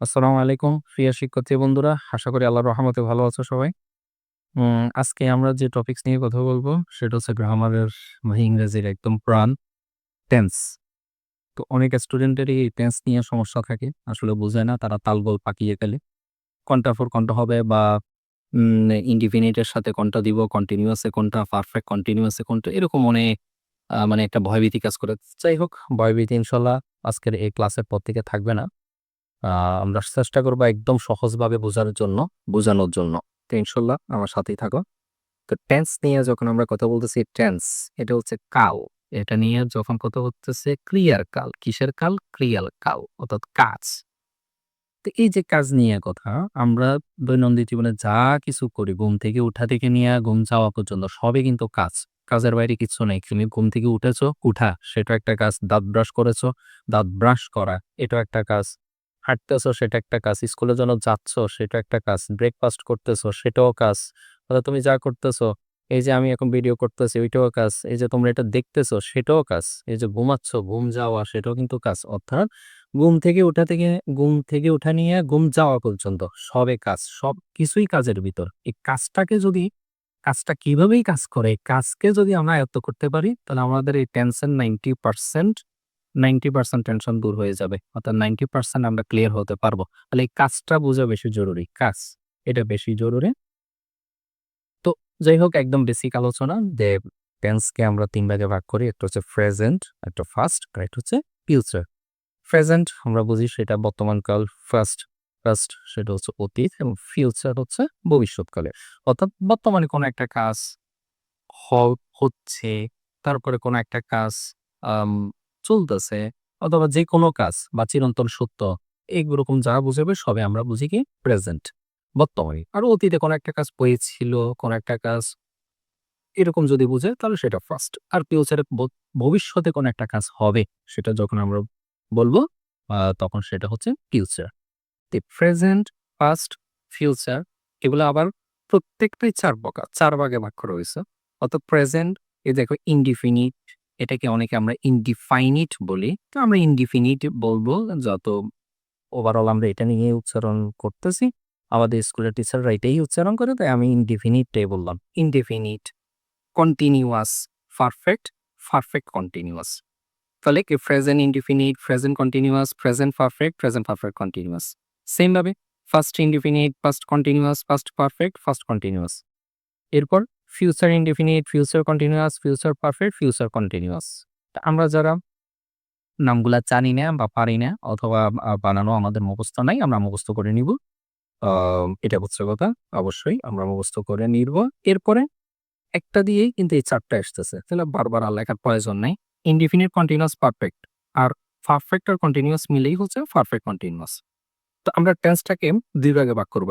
আসসালামু আলাইকুম, প্রিয় শিক্ষার্থী বন্ধুরা। আশা করি আল্লাহর রহমতে ভালো আছো সবাই। আজকে আমরা যে টপিকস নিয়ে কথা বলব, সেটা হচ্ছে গ্রামারের ইংরেজির একদম প্রাণ টেন্স তো অনেক স্টুডেন্টেরই এই টেন্স নিয়ে সমস্যা থাকে, আসলে বোঝে না, তারা তালগোল পাকিয়ে ফেলে। কোনটা ফোর কোনটা হবে বা ইনডিফিনিটের সাথে কোনটা দিব কন্টিনিউয়াসে কোনটা পারফেক্ট কন্টিনিউয়াসে কোনটা, এরকম অনেক মানে একটা ভয়ভীতি কাজ করে। যাই হোক, ভয়ভীতি ইনশাল্লাহ আজকের এই ক্লাসের পর থেকে থাকবে না। আমরা চেষ্টা করব একদম সহজভাবে বোঝার জন্য, বোঝানোর জন্য। তো ইনশাল্লাহ আমার সাথেই থাকো। তো টেন্স নিয়ে যখন আমরা কথা বলতেছি টেন্স এটা হচ্ছে কাল। এটা নিয়ে যখন কথা হচ্ছে ক্রিয়ার কাল। কিসের কাল? ক্রিয়ার কাল, অর্থাৎ কাজ। তো এই যে কাজ নিয়ে কথা, আমরা দৈনন্দিন জীবনে যা কিছু করি, ঘুম থেকে উঠা থেকে নিয়ে ঘুম যাওয়া পর্যন্ত সবই কিন্তু কাজ। কাজের বাইরে কিছু নেই। তুমি ঘুম থেকে উঠেছো, উঠা, সেটা একটা কাজ। দাঁত ব্রাশ করেছ, দাঁত ব্রাশ করা এটা একটা কাজ। হাঁটতেছো, সেটা একটা কাজ। স্কুলের জন্য যাচ্ছ, সেটা একটা কাজ। ব্রেকফাস্ট করতেছো, সেটাও কাজ। অর্থাৎ তুমি যা করতেছো, এই যে আমি এখন ভিডিও করতেছি, ওইটাও কাজ। এই যে তোমরা এটা দেখতেছো, সেটাও কাজ। এই যে ঘুমাচ্ছ, ঘুম যাওয়া, সেটাও কিন্তু কাজ। অর্থাৎ ঘুম থেকে উঠা থেকে, ঘুম থেকে উঠা নিয়ে ঘুম যাওয়া পর্যন্ত সবে কাজ। সব কিছুই কাজের ভিতর। এই কাজটাকে যদি, কাজটা কিভাবেই কাজ করে কাজকে যদি আমরা আয়ত্ত করতে পারি, তাহলে আমাদের এই tension ninety percent ninety percent tension দূর হয়ে যাবে। অর্থাৎ নাইনটি পার্সেন্ট আমরা ক্লিয়ার হতে পারব। তাহলে এই কাজটা বোঝা বেশি জরুরি। কাজ, এটা বেশি জরুরি। তো যাই হোক, একদম বেসিক আলোচনা যে টেন্সকে আমরা তিন ভাগে ভাগ করি। একটা হচ্ছে প্রেজেন্ট একটা ফার্স্ট আর একটা হচ্ছে ফিউচার প্রেজেন্ট আমরা বুঝি সেটা বর্তমানকাল ফার্স্ট ফার্স্ট সেটা হচ্ছে অতীত এবং ফিউচার হচ্ছে ভবিষ্যৎকালে অর্থাৎ বর্তমানে কোনো একটা কাজ হচ্ছে, তারপরে কোনো একটা কাজ চলতেছে অথবা যে কোনো কাজ বা চিরন্তন সত্য, এইরকম যা বুঝাবে সবে আমরা বুঝি কি প্রেজেন্ট বর্তমানে। আর অতীতে কোনো একটা কাজ হয়েছিল, কোনো একটা কাজ এরকম যদি বুঝে তাহলে সেটা ফার্স্ট আর ফিউচারে ভবিষ্যতে কোনো একটা কাজ হবে, সেটা যখন আমরা বলব তখন সেটা হচ্ছে ফিউচার প্রেজেন্ট পাস্ট ফিউচার এগুলো আবার প্রত্যেকটাই চার প্রকার, চার ভাগে করা হয়েছে। অর্থাৎ প্রেজেন্ট এই দেখো ইনডিফিনিট এটাকে অনেকে আমরা ইনডিফাইনিট বলি। তো আমরা ইনডিফিনিট বলব, যত ওভারঅল আমরা এটা নিয়ে উচ্চারণ করতেছি। আমাদের স্কুলের টিচাররা এটাই উচ্চারণ করে, তাই আমি ইনডিফিনিটটাই বললাম। Indefinite continuous perfect perfect continuous তাহলে কি present indefinite present continuous present perfect present perfect continuous সেমভাবে first indefinite first continuous first perfect first continuous এরপর future indefinite future continuous future perfect future continuous আমরা যারা নামগুলা জানি না বা পারি না অথবা বানানো আমাদের মুখস্থ নাই, আমরা মুখস্থ করে নিব। এটা হচ্ছে কথা। অবশ্যই আমরা মুখস্থ করে নিব। এরপরে একটা দিয়েই কিন্তু এই চারটা আসতেছে। তাহলে বারবার আর লেখার প্রয়োজন নাই। ইনডিফিনিট কন্টিনিউয়াস পারফেক্ট আর পারফেক্ট আর কন্টিনিউয়াস মিলেই হচ্ছে পারফেক্ট কন্টিনিউয়াস তো আমরা টেন্সটাকে দুই ভাগে ভাগ করব।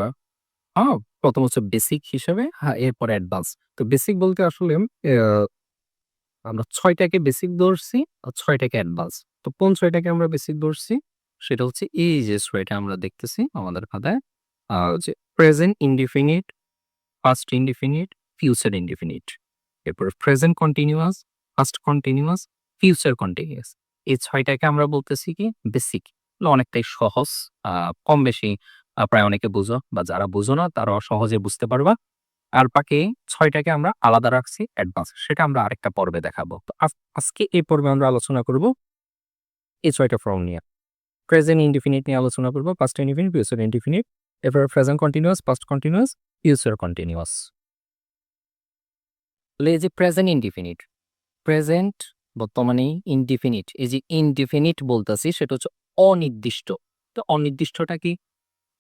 প্রথম হচ্ছে বেসিক হিসেবে এরপরে অ্যাডভান্স তো বেসিক বলতে আসলে আমরা ছয়টাকে বেসিক ধরছি আর ছয়টাকে অ্যাডভান্স তো কোন ছয়টাকে আমরা বেসিক ধরছি? সেটা হচ্ছে এই যে ছয়টা আমরা দেখতেছি আমাদের খাতায় যে present indefinite past indefinite future indefinite এরপর present continuous first continuous future continuous এই ছয়টাকে আমরা বলতেছি কি? বেসিক অনেকটাই সহজ কম বেশি প্রায় অনেকে বুঝো বা যারা বুঝো না, তারা সহজে বুঝতে পারবা। আর বাকি ছয়টাকে আমরা আলাদা রাখছি অ্যাডভান্স সেটা আমরা আরেকটা পর্বে দেখাবো। তো আজ- আজকে এই পর্বে আমরা আলোচনা করব এই ছয়টা ফর্ম নিয়ে। প্রেজেন্ট ইনডিফিনিট নিয়ে আলোচনা করব পাস্ট ইনডিফিনিট ফিউচার ইনডিফিনিট এরপর present continuous past continuous future continuous এই যে প্রেজেন্ট ইনডিফিনিট প্রেজেন্ট বর্তমানে ইনডিফিনিট এই যে ইনডিফিনিট বলতেছি, সেটা হচ্ছে অনির্দিষ্ট। তো অনির্দিষ্টটা কি?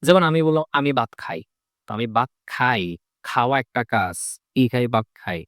যেমন আমি বললাম, আমি ভাত খাই। তো আমি ভাত খাই, খাওয়া একটা কাজ ই খাই? ভাত খাই।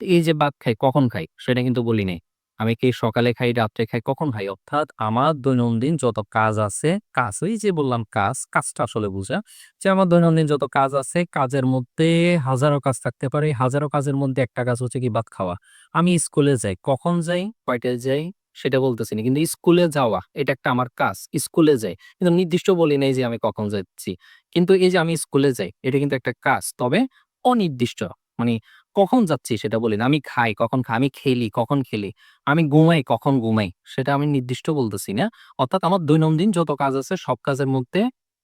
এই যে ভাত খাই, কখন খাই? সেটা কিন্তু বলি নাই। আমি কি সকালে খাই, রাত্রে খাই, কখন খাই? অর্থাৎ আমার দৈনন্দিন যত কাজ আছে, কাজ, ওই যে বললাম কাজ, কাজটা আসলে বুঝা, যে আমার দৈনন্দিন যত কাজ আছে, কাজের মধ্যে হাজারো কাজ থাকতে পারে। হাজারো কাজের মধ্যে একটা কাজ হচ্ছে কি ভাত খাওয়া। আমি স্কুলে যাই, কখন যাই? কয়টায় যাই? সেটা বলতেছি না কিন্তু স্কুলে যাওয়া এটা একটা আমার কাজ। স্কুলে যাই। কিন্তু নির্দিষ্ট বলি নাই যে আমি কখন যাচ্ছি। কিন্তু এই যে আমি স্কুলে যাই এটা কিন্তু একটা কাজ। তবে অনির্দিষ্ট মানে কখন যাচ্ছি সেটা বলি না। আমি খাই কখন খাই আমি খেলি কখন খেলি আমি ঘুমাই কখন ঘুমাই সেটা আমি নির্দিষ্ট বলতেছি না। অর্থাৎ আমার দৈনন্দিন যত কাজ আছে সব কাজের মধ্যে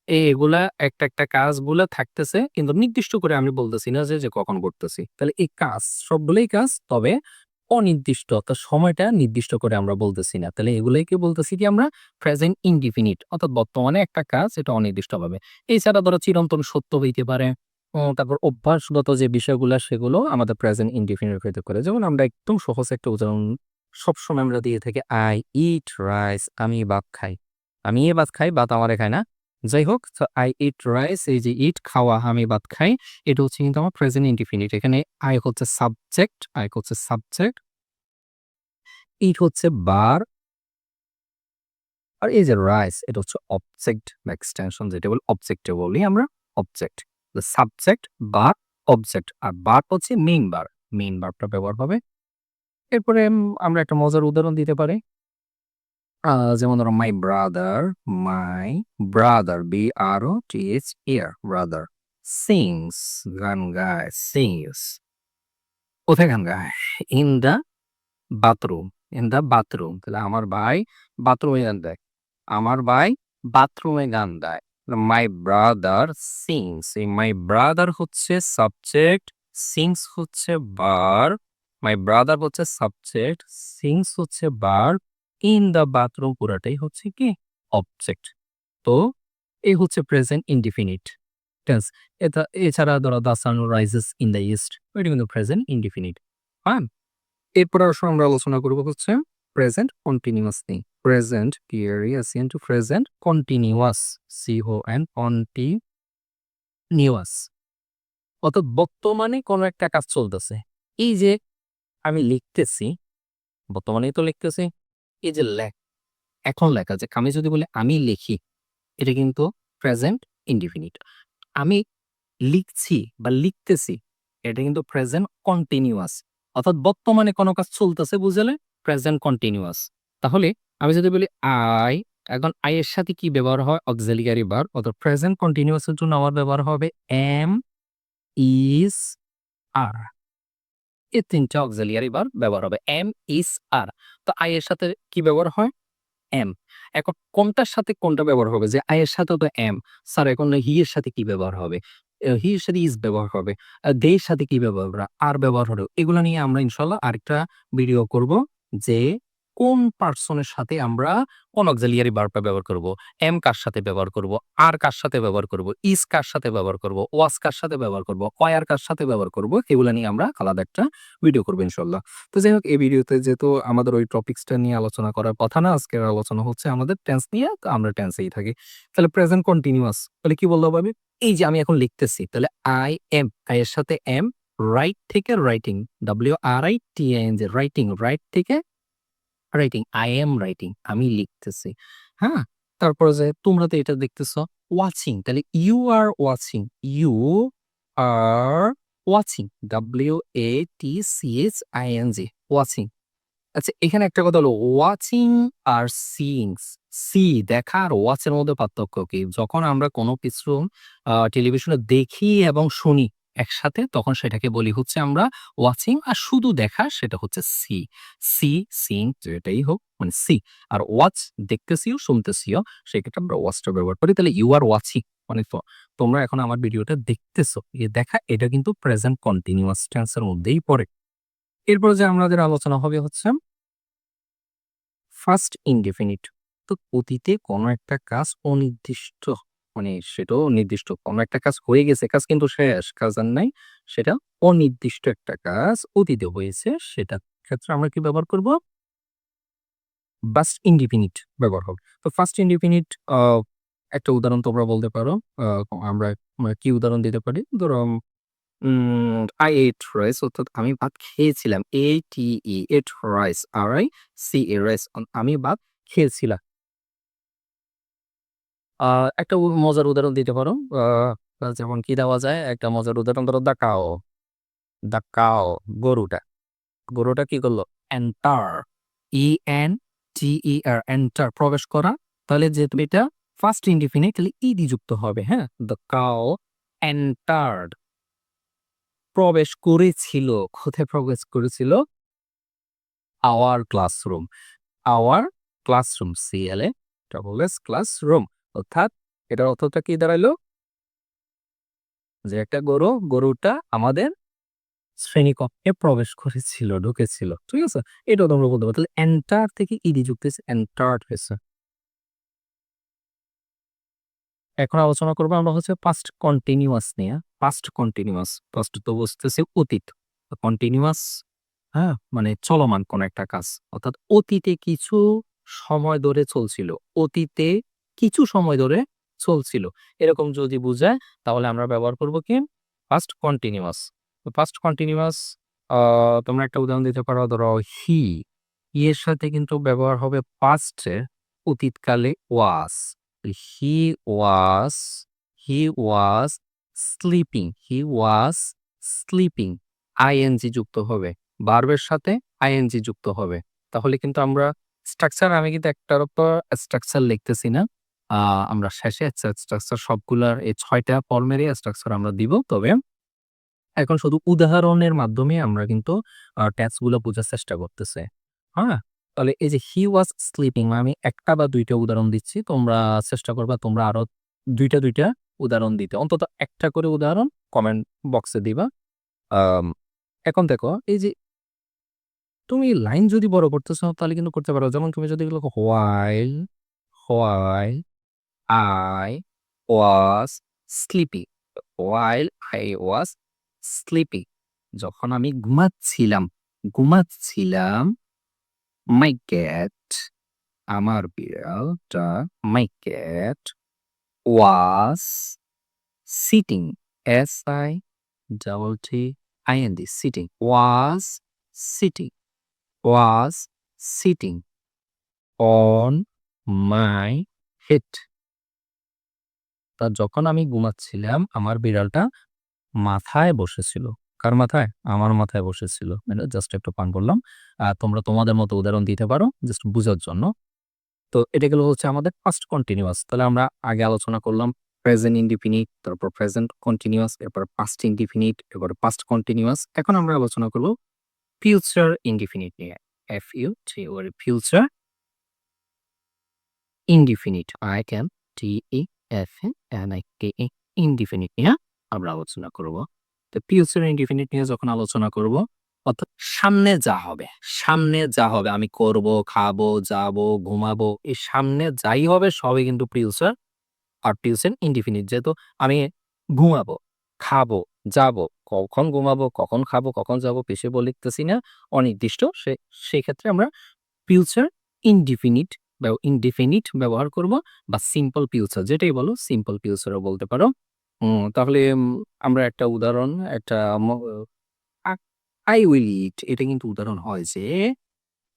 এই এগুলা একটা, একটা কাজগুলা থাকতেছে। কিন্তু নির্দিষ্ট করে আমি বলতেছি না যে কখন করতেছি। তাহলে এই কাজ সবগুলোই কাজ। তবে অনির্দিষ্ট অর্থাৎ সময়টা নির্দিষ্ট করে আমরা বলতেছি না। তাহলে এগুলাকে বলতেছি কি আমরা প্রেজেন্ট ইনডিফিনিট অর্থাৎ বর্তমানে একটা কাজ এটা অনির্দিষ্টভাবে। এছাড়া ধরো চিরন্তন সত্য হইতে পারে। তারপর অভ্যাসগত যে বিষয়গুলা সেগুলো আমাদের প্রেজেন্ট ইনডিফিনিট হইতে পারে। যেমন আমরা একদম সহজ একটা উদাহরণ সবসময় আমরা দিয়ে থাকি আই ইট রাইস আমি ভাত খাই। আমি এ ভাত খাই, ভাত আমারে খায় না। যাই হোক সো I eat rice এই যে ইট খাওয়া আমি ভাত খাই। এটা হচ্ছে কিন্তু আমার প্রেজেন্ট ইনডিফিনিট। এখানে আই হচ্ছে সাবজেক্ট, I হচ্ছে সাবজেক্ট। ইট হচ্ছে বার আর এই যে রাইস এটা হচ্ছে অবজেক্ট এক্সটেনশন যেটা বলি অবজেক্টে বলি আমরা অবজেক্ট। সাবজেক্ট বার অবজেক্ট আর বার হচ্ছে মেইন বার। মেইন বারটা ব্যবহার হবে। এরপরে আমরা একটা মজার উদাহরণ দিতে পারি। যেমন ধরো my brother, my brother B R O T H E R brother sings গান গায় সিংস কোথায় গান গায়? In the bathroom in the bathroom তাহলে আমার ভাই বাথরুমে গান দেয়। আমার ভাই বাথরুমে গান দেয়। মাই ব্রাদার সিংস এই মাই ব্রাদার হচ্ছে সাবজেক্ট, সিংস হচ্ছে বার, মাই ব্রাদার হচ্ছে সাবজেক্ট, সিংস হচ্ছে বার, ইন দ্য বাথরুম পুরাটাই হচ্ছে কি অবজেক্ট। তো এই হচ্ছে প্রেজেন্ট ইনডিফিনিট টেন্স। এটা এছাড়া ধরো the sun rises in the east এটা কিন্তু প্রেজেন্ট ইনডিফিনিট। ফাইন? এরপরে আসো আমরা আলোচনা করব হচ্ছে প্রেজেন্ট কন্টিনিউয়াস নিয়ে। Present P R E S E N to present continuous C O N continuous অর্থাৎ বর্তমানে কোনো একটা কাজ চলতেছে। এই যে আমি লিখতেছি, বর্তমানেই তো লিখতেছি। এই যে লেখ এখন লেখা যে আমি যদি বলি আমি লিখি এটা কিন্তু প্রেজেন্ট ইনডিফিনিট। আমি লিখছি বা লিখতেছি এটা কিন্তু প্রেজেন্ট কন্টিনিউয়াস অর্থাৎ বর্তমানে কোনো কাজ চলতেছে বুঝালে প্রেজেন্ট কন্টিনিউয়াস। তাহলে আমি যদি বলি আই এখন আই এর সাথে কি ব্যবহার হয় অক্সিলিয়ারি ভার্ব অর্থাৎ প্রেজেন্ট কন্টিনিউয়াসের জন্য আমার ব্যবহার হবে এম, ইজ, আর। এই ৩ টা অক্সিলিয়ারি ভার্ব ব্যবহার হবে। Am, is are. তো আই এর সাথে কি ব্যবহার হয়? এম। এখন কোনটার সাথে কোনটা ব্যবহার হবে? যে আই এর সাথে তো এম। স্যার এখন হি এর সাথে কি ব্যবহার হবে? হি এর সাথে ইজ ব্যবহার হবে। দে এর সাথে কি ব্যবহার? আর ব্যবহার হবে। এগুলো নিয়ে আমরা ইনশাল্লাহ আরেকটা ভিডিও করব যে কোন পার্সনের সাথে আমরা কোন অক্সিলিয়ারি ব্যবহার করব। এম কার সাথে ব্যবহার করব, আর কার সাথে ব্যবহার করব, ইজ কার সাথে ব্যবহার করব, ওয়াজ কার সাথে ব্যবহার করব, ওয়ার কার সাথে ব্যবহার করব এগুলা নিয়ে আমরা আলাদা একটা ভিডিও করব ইনশাআল্লাহ। তো যাই হোক এই ভিডিওতে যেহেতু আমাদের ওই টপিকসটা নিয়ে আলোচনা করার কথা না আজকের আলোচনা হচ্ছে আমাদের টেন্স নিয়ে তো আমরা টেন্সেই থাকি। তাহলে প্রেজেন্ট কন্টিনিউয়াস তাহলে কি বলতে হবে? এই যে আমি এখন লিখতেছি তাহলে আই এম আই এর সাথে এম রাইট থেকে writing W R I T N যে রাইটিং রাইট থেকে রাইটিং আই এম রাইটিং আমি লিখতেছি। হ্যাঁ? তারপরে যে, তোমরা তো এটা দেখতেছো ওয়াচিং তাহলে you are watching you are watching W A T C H I N G watching. আচ্ছা এখানে একটা কথা হলো ওয়াচিং আর সিইং সি দেখা আর ওয়াচের মধ্যে পার্থক্য কি? যখন আমরা কোনো কিছু টেলিভিশনে দেখি এবং শুনি একসাথে তখন সেটাকে বলি হচ্ছে আমরা ওয়াচিং আর শুধু দেখা সেটা হচ্ছে সি। সি, সিং যেটাই হোক মানে সি। আর ওয়াচ দেখতেছিও শুনতেছিও সেক্ষেত্রে আমরা ওয়াচটা ব্যবহার করি। তাহলে ইউ আর ওয়াচিং মানে তোমরা এখন আমার ভিডিওটা দেখতেছো। এই দেখা এটা কিন্তু প্রেজেন্ট কন্টিনিউয়াস টেন্স এর মধ্যেই পড়ে। এরপরে যে আমাদের আলোচনা হবে হচ্ছে ফার্স্ট ইনডিফিনিট তো অতীতে কোনো একটা কাজ অনির্দিষ্ট মানে সেটাও নির্দিষ্ট। কোনো একটা কাজ হয়ে গেছে, কাজ কিন্তু শেষ, কাজ আর নাই, সেটা অনির্দিষ্ট একটা কাজ অতীতে হয়েছে সেটা ক্ষেত্রে আমরা কি ব্যবহার করব? বাস্ট ইনডিফিনিট ব্যবহার হবে। তো ফার্স্ট ইনডিফিনিট একটা উদাহরণ তোমরা বলতে পারো। আমরা কি উদাহরণ দিতে পারি? ধরো আই এট রাইস অর্থাৎ আমি ভাত খেয়েছিলাম। A T E ate rice R I C E rice আমি ভাত খেয়েছিলাম। আহ, একটা মজার উদাহরণ দিতে পারো। যেমন কি দেওয়া যায়? একটা মজার উদাহরণ ধরো দা কাও। দা কাও গরুটা। গরুটা কি করল? Enter. E N T E R enter প্রবেশ করা। তাহলে যেহেতু এটা ফার্স্ট ইনডিফিনিট তাহলে ইডি যুক্ত হবে হ্যাঁ? দ্য কাও এন্টার্ড। প্রবেশ করেছিল। কোথায় প্রবেশ করেছিল? Our classroom. Our classroom S classroom অর্থাৎ এটার অর্থটা কি দাঁড়াইলো? যে একটা গরু, গরুটা আমাদের শ্রেণীকক্ষে প্রবেশ করেছিল, ঢুকেছিল, ঠিক আছে? এটাও তোমরা বলতে পারো। তাহলে এন্টার থেকে ইডি যুক্ত এন্টার্ড হয়েছে। এখন আলোচনা করব আমরা হচ্ছে পাস্ট কন্টিনিউয়াস নিয়ে। পাস্ট কন্টিনিউয়াস পাস্ট তো বুঝতেছি অতীত। কন্টিনিউয়াস হ্যাঁ? মানে চলমান কোন একটা কাজ। অর্থাৎ অতীতে কিছু সময় ধরে চলছিল। অতীতে কিছু সময় ধরে চলছিল। এরকম যদি বুঝায়, তাহলে আমরা ব্যবহার করব কি? পাস্ট কন্টিনিউয়াস পাস্ট কন্টিনিউয়াস তোমরা একটা উদাহরণ দিতে পারো, ধরো হি এর সাথে কিন্তু ব্যবহার হবে পাস্টে অতীতকালে was he was he was sleeping he was sleeping ING যুক্ত হবে। বার্বের সাথে আইএনজি যুক্ত হবে। তাহলে কিন্তু আমরা স্ট্রাকচার আমি কিন্তু একটার উপর স্ট্রাকচার লিখতেছি না। আমরা শেষে স্ট্রাকচার সবগুলার এই ছয়টা ফর্মেরই স্ট্রাকচার আমরা দিব। তবে এখন শুধু উদাহরণের মাধ্যমে আমরা কিন্তু ট্যাক্সগুলো বোঝার চেষ্টা করতেছে। হ্যাঁ? তাহলে এই যে হি ওয়াজ স্লিপিং আমি একটা বা দুইটা উদাহরণ দিচ্ছি, তোমরা চেষ্টা করবা তোমরা আরও দুইটা দুইটা উদাহরণ দিতে। অন্তত একটা করে উদাহরণ কমেন্ট বক্সে দিবা। এখন দেখো, এই যে তুমি লাইন যদি বড় করতে চাও, তাহলে কিন্তু করতে পারো। যেমন তুমি যদি while while I was sleepy while I was sleepy যখন আমি ঘুমাচ্ছিলাম ঘুমাচ্ছিলাম মাই ক্যাট আমার বিড়ালটা my cat was sitting S I double T I N D sitting was sitting was sitting on my head তা যখন আমি ঘুমাচ্ছিলাম, আমার বিড়ালটা মাথায় বসেছিল। কার মাথায়? আমার মাথায় বসেছিল। মানে জাস্ট একটু পান করলাম। আর তোমরা তোমাদের মতো উদাহরণ দিতে পারো জাস্ট বোঝার জন্য। তো এটা গেল হচ্ছে আমাদের ফার্স্ট কন্টিনিউয়াস তাহলে আমরা আগে আলোচনা করলাম প্রেজেন্ট ইনডিফিনিট তারপর প্রেজেন্ট কন্টিনিউয়াস এরপর পাস্ট ইনডিফিনিট এরপর পাস্ট কন্টিনিউয়াস এখন আমরা আলোচনা করব ফিউচার ইনডিফিনিট নিয়ে। F U T or future indefinite I can T E F N I K indefinite নিয়ে আমরা আলোচনা করব। তো ফিউচার ইনডিফিনিট নিয়ে যখন আলোচনা করব, অর্থাৎ সামনে যা হবে, সামনে যা হবে, আমি করব, খাব, যাব, ঘুমাবো, এই সামনে যাই হবে, সবই কিন্তু ফিউচার আর ফিউচার ইনডিফিনিট যেহেতু আমি ঘুমাবো, খাব, যাব, কখন ঘুমাবো, কখন খাব, কখন যাব, পেশে বলে লিখতেছি না, অনির্দিষ্ট, সে সেই ক্ষেত্রে আমরা ফিউচার ইনডিফিনিট ইনডিফিনিট ব্যবহার করব বা সিম্পল ফিউচার যেটাই বলো সিম্পল ফিউচারও বলতে পারো। তাহলে আমরা একটা উদাহরণ, একটা আই উইল ইট এটা কিন্তু উদাহরণ হয় যে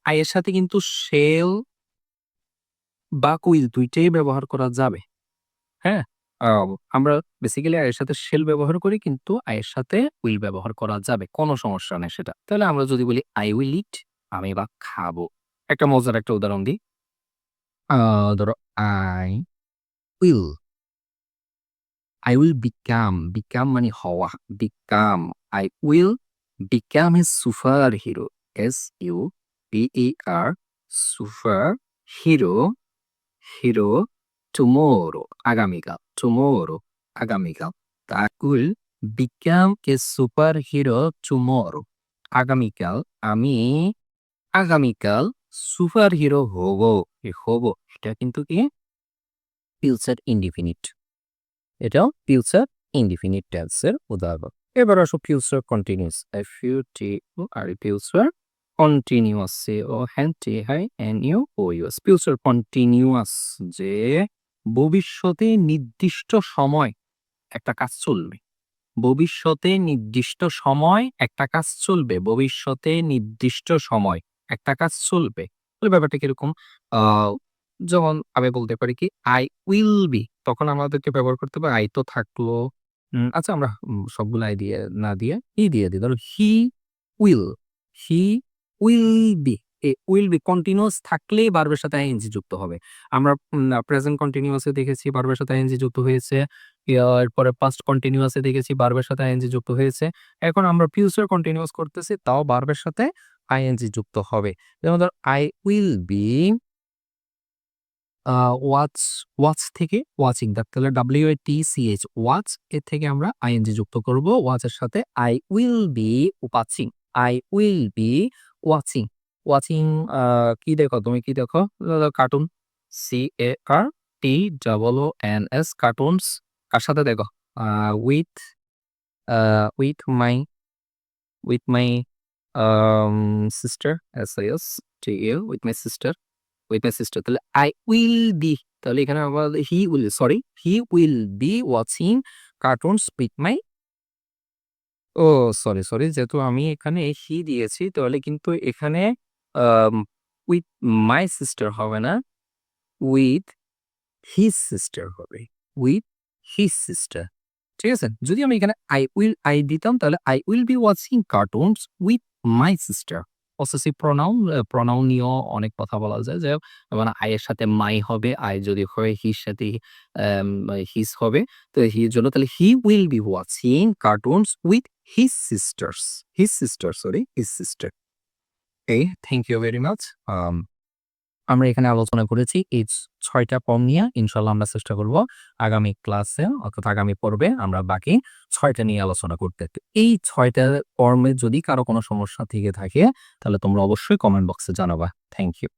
আই এর সাথে কিন্তু শেল বা কুইল দুইটাই ব্যবহার করা যাবে। হ্যাঁ? আমরা বেসিক্যালি আয়ের সাথে শেল ব্যবহার করি, কিন্তু আয়ের সাথে উইল ব্যবহার করা যাবে। কোনো সমস্যা নেই সেটা। তাহলে আমরা যদি বলি আই উইল ইট আমি বা খাব। একটা মজার একটা উদাহরণ দিই। আহ, ধরো I will I will become become মানে হওয়া become I will become a super hero S U P E R super hero hero tomorrow আগামীকাল টুমোরো আগামীকাল I will become a super hero tomorrow আগামীকাল আমি আগামীকাল সুপার হিরো হব হব, এটা কিন্তু কি? ফিউচার ইনডিফিনিট এটাও ফিউচার ইনডিফিনিট টেন্সের উদাহরণ। এবার আসো future continuous F U T O R future continuous C O N T I N U O U S future continuous যে ভবিষ্যতে নির্দিষ্ট সময় একটা কাজ চলবে। ভবিষ্যতে নির্দিষ্ট সময় একটা কাজ চলবে। ভবিষ্যতে নির্দিষ্ট সময়। একটা কাজ চলবে। ব্যাপারটা কীরকম? আহ যেমন আমি বলতে পারি কি আই উইল বি তখন আমাদেরকে ব্যবহার করতে হবে আই তো থাকল। আচ্ছা আমরা উম, সবগুলো আই দিয়ে না দিয়ে ই দিয়ে দিই। ধরো he will he will be a will be continuous থাকলেই বার্বের সাথে আইএনজি যুক্ত হবে। আমরা প্রেজেন্ট কন্টিনিউয়াসে দেখেছি বার্বের সাথে আইএনজি যুক্ত হয়েছে। এরপরে পাস্ট কন্টিনিউয়াসে দেখেছি বার্বের সাথে আইএনজি যুক্ত হয়েছে। এখন আমরা ফিউচার কন্টিনিউয়াস করতেছি তাও বার্বের সাথে আইএনজি যুক্ত হবে। যেমন ধর I will be watch watch থেকে ওয়াচিং তাহলে W A T C H watch এর থেকে আমরা আইএনজি যুক্ত করব ওয়াচের সাথে I will be watching I will be watching watching কি দেখো তুমি কি দেখো? Cartoon C A R T double O N S cartoons কার সাথে দেখো? With with my with my sister S I S T U with my sister with my sister তাহলে I will be তাহলে এখানে আমাদের he will sorry he will be watching cartoons with my oh sorry sorry যেহেতু আমি এখানে হি দিয়েছি, তাহলে কিন্তু এখানে উইথ মাই সিস্টার হবে না উইথ হিজ সিস্টার হবে উইথ হিজ সিস্টার ঠিক আছে? যদি আমি এখানে আই উইল আই দিতাম, তাহলে I will be watching cartoons with my sister possessive pronoun pronoun নিয়েও অনেক কথা বলা যায় যে মানে আয়ের সাথে মাই হবে আই যদি হয় হির সাথে হিস হবে। তো হির জন্য তাহলে he will be watching cartoons with his sisters his sister sorry his sister এই থ্যাংক ইউ ভেরি মাচ আমরা এখানে আলোচনা করেছি এই ছয়টা পম নিয়ে। ইনশাল্লাহ আমরা চেষ্টা করব আগামী ক্লাসে, অর্থাৎ আগামী পর্বে আমরা বাকি ছয়টা নিয়ে আলোচনা করতে। এই ছয়টা পর্মে যদি কারও কোনো সমস্যা থেকে থাকে, তাহলে তোমরা অবশ্যই কমেন্ট বক্সে জানাবা। Thank you